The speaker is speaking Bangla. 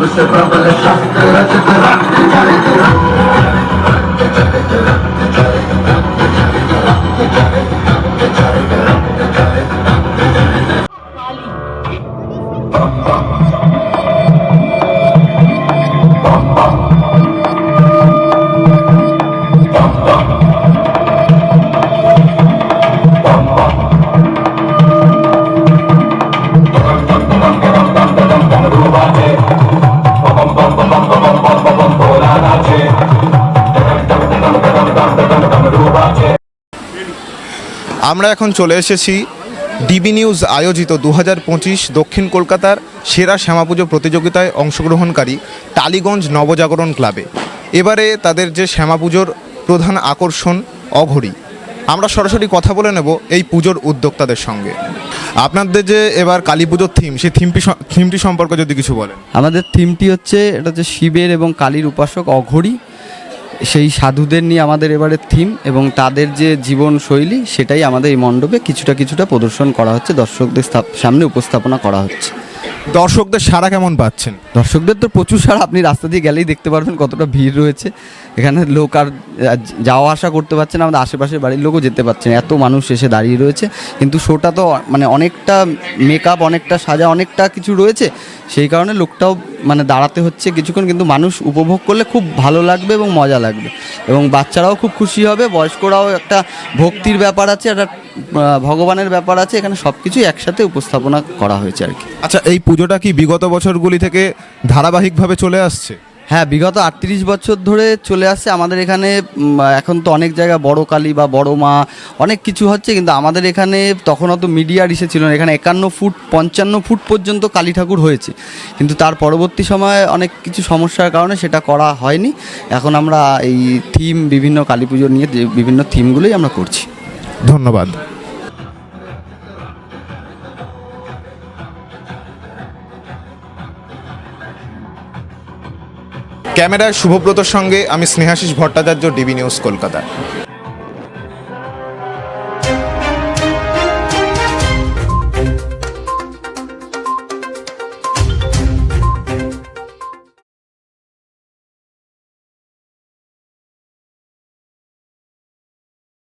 सबसे प्रबल शस्त्र रचित আমরা এখন চলে এসেছি ডিবি নিউজ আয়োজিত দু হাজার পঁচিশ দক্ষিণ কলকাতার সেরা শ্যামাপুজো প্রতিযোগিতায় অংশগ্রহণকারী টালিগঞ্জ নবজাগরণ ক্লাবে। এবারে তাদের যে শ্যামাপুজোর প্রধান আকর্ষণ অঘড়ি আমরা সরাসরি কথা বলে নেব এই পুজোর উদ্যোক্তাদের সঙ্গে। আপনাদের যে এবার কালী পুজোর থিম সেই থিমটি থিমটি সম্পর্কে যদি কিছু বলেন। আমাদের থিমটি হচ্ছে, এটা হচ্ছে শিবের এবং কালীর উপাসক অঘড়ি সেই সাধুদের নিয়ে আমাদের এবারে থিম এবং তাদের যে জীবনশৈলী সেটাই আমাদের এই মণ্ডপে কিছুটা কিছুটা প্রদর্শন করা হচ্ছে, দর্শকদের সামনে উপস্থাপনা করা হচ্ছে। দর্শকদের সারা কেমন পাচ্ছেন? দর্শকদের তো প্রচুর সারা আপনি রাস্তা দিয়ে গেলেই দেখতে পারবেন কতটা ভিড় রয়েছে। এখানে লোক আর যাওয়া আসা করতে পারছে না আমাদের আশেপাশের বাড়ির লোকও যেতে পারছে না। এত মানুষ এসে দাঁড়িয়ে রয়েছে কিন্তু শোটা তো মানে অনেকটা মেকআপ অনেকটা সাজা অনেকটা কিছু রয়েছে। সেই কারণে লোকটাও মানে দাঁড়াতে হচ্ছে কিছুক্ষণ কিন্তু মানুষ উপভোগ করলে খুব ভালো লাগবে এবং মজা লাগবে। এবং বাচ্চারাও খুব খুশি হবে বয়স্করাও একটা ভক্তির ব্যাপার আছে একটা ভগবানের ব্যাপার আছে। এখানে সব কিছুই একসাথে উপস্থাপনা করা হয়েছে আর কি। আচ্ছা এই পুজোটা কি বিগত বছরগুলি থেকে ধারাবাহিকভাবে চলে আসছে? হ্যাঁ বিগত আটত্রিশ বছর ধরে চলে আসছে। আমাদের এখানে এখন তো অনেক জায়গায় বড় কালী বা বড় মা অনেক কিছু হচ্ছে কিন্তু আমাদের এখানে তখন অত মিডিয়ার ইসে ছিল না। এখানে একান্ন ফুট পঞ্চান্ন ফুট পর্যন্ত কালী ঠাকুর হয়েছে। কিন্তু তার পরবর্তী সময়ে অনেক কিছু সমস্যার কারণে সেটা করা হয়নি। এখন আমরা এই থিম বিভিন্ন কালী পুজো নিয়ে যে বিভিন্ন থিমগুলোই আমরা করছি। ধন্যবাদ। ক্যামেরায় শুভব্রতর সঙ্গে আমি স্নেহাশিস ভট্টাচার্য ডিবি নিউজ কলকাতা।